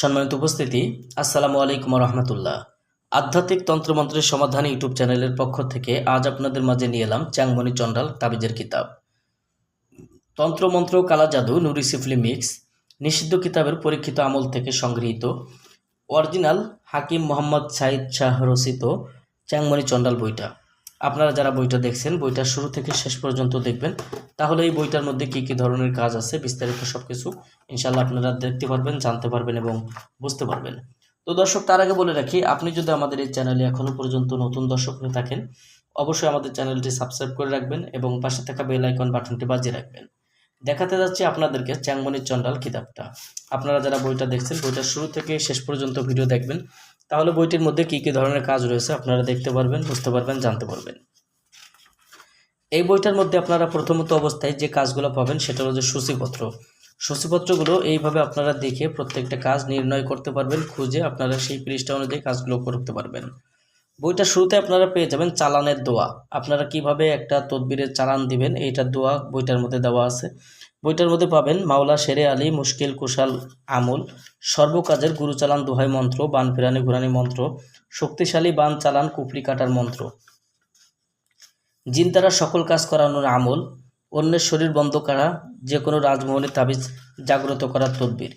সম্মানিত উপস্থিতি, আসসালামু আলাইকুম রহমতুল্লাহ। আধ্যাত্মিক তন্ত্রমন্ত্রের সমাধান ইউটিউব চ্যানেলের পক্ষ থেকে আজ আপনাদের মাঝে নিয়ে এলাম চ্যাংমণি চন্ডাল তাবিজের কিতাব। তন্ত্রমন্ত্র কালা জাদু নুরি সিফলি মিক্স, নিষিদ্ধ কিতাবের পরীক্ষিত আমল থেকে সংগৃহীত, অরিজিনাল হাকিম মোহাম্মদ সাইদ শাহ রচিত চ্যাংমণি চন্ডাল বইটা। আপনারা যারা বইটা দেখছেন, বইটা শুরু থেকে শেষ পর্যন্ত দেখবেন। তাহলে এই বইটার মধ্যে কী কী ধরনের কাজ আছে, বিস্তারিত সব কিছু ইনশাল্লাহ আপনারা দেখতে পারবেন, জানতে পারবেন এবং বুঝতে পারবেন। তো দর্শক, তার আগে বলে রাখি, আপনি যদি আমাদের এই চ্যানেলে এখনও পর্যন্ত নতুন দর্শক হয়ে থাকেন, অবশ্যই আমাদের চ্যানেলটি সাবস্ক্রাইব করে রাখবেন এবং পাশে থাকা বেল আইকন বাটনটি বাজিয়ে রাখবেন। দেখাতে যাচ্ছি আপনাদেরকে চ্যাংমণির চন্ডাল কিতাবটা। আপনারা যারা বইটা দেখছেন, বইটা শুরু থেকে শেষ পর্যন্ত ভিডিও দেখবেন। তাহলে বইটির মধ্যে কী কী ধরনের কাজ রয়েছে আপনারা দেখতে পারবেন, বুঝতে পারবেন, জানতে পারবেন। এই বইটার মধ্যে আপনারা প্রথমত অবস্থায় যে কাজগুলো পাবেন সেটা হলো যে সূচিপত্র। সূচিপত্রগুলো এইভাবে আপনারা দেখে প্রত্যেকটা কাজ নির্ণয় করতে পারবেন, খুঁজে আপনারা সেই পৃষ্ঠা অনুযায়ী কাজগুলো করতে পারবেন। বইটা শুরুতে আপনারা পেয়ে যাবেন চালানের দোয়া। আপনারা কীভাবে একটা তদবিরের চালান দিবেন, এইটার দোয়া বইটার মধ্যে দেওয়া আছে। বইটার মধ্যে পাবেন মাওলা শেরে আলী মুশকিল কুশাল আমল, সর্বকাজের গুরু চালান দোহাই মন্ত্র, বান ফেরানি ঘুরানি মন্ত্র, শক্তিশালী বান চালান কুফরি কাটার মন্ত্র। জিন দ্বারা সকল কাজ করানোর আমল, অন্যের শরীর বন্ধ করা যে কোনো রাজমোহনের তাবিজ জাগ্রত করার তদবির।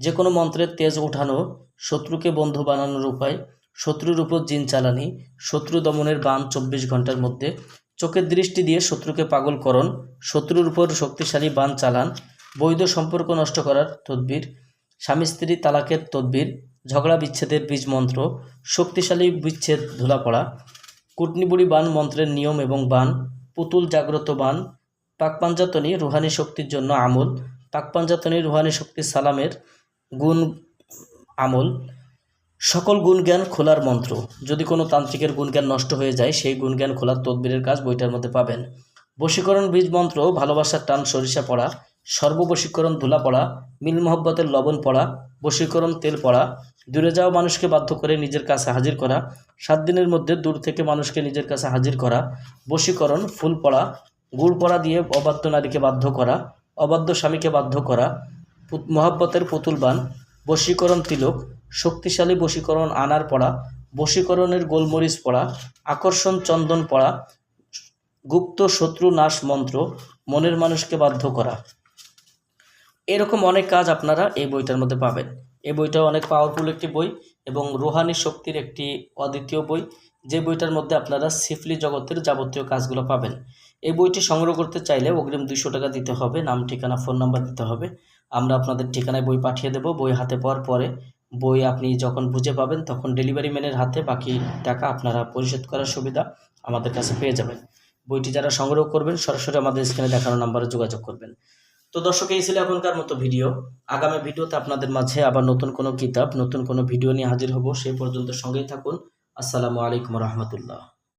যে কোনো মন্ত্রের তেজ ওঠানো, শত্রুকে বন্ধু বানানোর উপায় শত্রুর উপর জিন চালানি, শত্রু দমনের বান চব্বিশ ঘণ্টার মধ্যে, চোখের দৃষ্টি দিয়ে শত্রুকে পাগল পাগলকরণ শত্রুর উপর শক্তিশালী বান চালান, বৈধ সম্পর্ক নষ্ট করার তদবির, স্বামী স্ত্রী তালাকের তদবির, ঝগড়া বিচ্ছেদের বীজ মন্ত্র, শক্তিশালী বিচ্ছেদ ধুলা পড়া, কুটনিবুড়ি বান মন্ত্রের নিয়ম এবং বান, পুতুল জাগ্রত বান, পাকপাঞ্জাতনী রুহানি শক্তির জন্য আমল, পাকপাঞ্জাতনী রুহানি শক্তি সালামের গুণ আমল সকল গুণজ্ঞান খোলার মন্ত্র। যদি কোনো তান্ত্রিকের গুণজ্ঞান নষ্ট হয়ে যায়, সেই গুণজ্ঞান খোলার তদবিরের কাজ বইটার মধ্যে পাবেন। বশীকরণ বীজ মন্ত্র, ভালোবাসার টান, সরিষা পড়া, সর্ববশীকরণ ধুলা পড়া, মিল মহব্বতের লবণ পড়া, বশীকরণ তেল পড়া, দূরে যাওয়া মানুষকে বাধ্য করে নিজের কাছে হাজির করা, সাত দিনের মধ্যে দূর থেকে মানুষকে নিজের কাছে হাজির করা, বশীকরণ ফুল পড়া, গুড় পড়া দিয়ে অবাধ্য নারীকে বাধ্য করা, অবাধ্য স্বামীকে বাধ্য করা মহাব্বতের পুতুল বান, বশীকরণ তিলক শক্তিশালী বশীকরণ আনার পড়া, বশীকরণের গোলমরিচ পড়া, আকর্ষণ চন্দন পড়া, গুপ্ত শত্রু নাশ মন্ত্র, মনের মানুষকে বাধ্য করা। এরকম অনেক কাজ আপনারা এই বইটার মধ্যে পাবেন। এই বইটা অনেক পাওয়ারফুল একটি বই এবং রুহানি শক্তির একটি অদ্বিতীয় বই। যে বইটার মধ্যে আপনারা সিফলি জগতের যাবতীয় কাজগুলো পাবেন। এই বইটি সংগ্রহ করতে চাইলে অগ্রিম দুইশো টাকা দিতে হবে, নাম, ঠিকানা ফোন নাম্বার দিতে হবে। আমরা আপনাদের ঠিকানায় বই পাঠিয়ে দেব। বই হাতে পাওয়ার পরে বই আপনি যখন বুঝে পাবেন, তখন ডেলিভারি ম্যানের হাতে বাকি টাকা আপনারা পরিশোধ করার সুবিধা আমাদের কাছে পেয়ে যাবেন। বইটি যারা সংগ্রহ করবেন, সরাসরি আমাদের স্ক্রিনে দেখানো নাম্বারে যোগাযোগ করবেন। তো দর্শক, এই ছিল এখনকার মতো ভিডিও আগামী ভিডিওতে আপনাদের মাঝে আবার নতুন কোনো কিতাব, নতুন কোনো ভিডিও নিয়ে হাজির হব। সেই পর্যন্ত সঙ্গেই থাকুন। আসসালামু আলাইকুম রহমতুল্লাহ।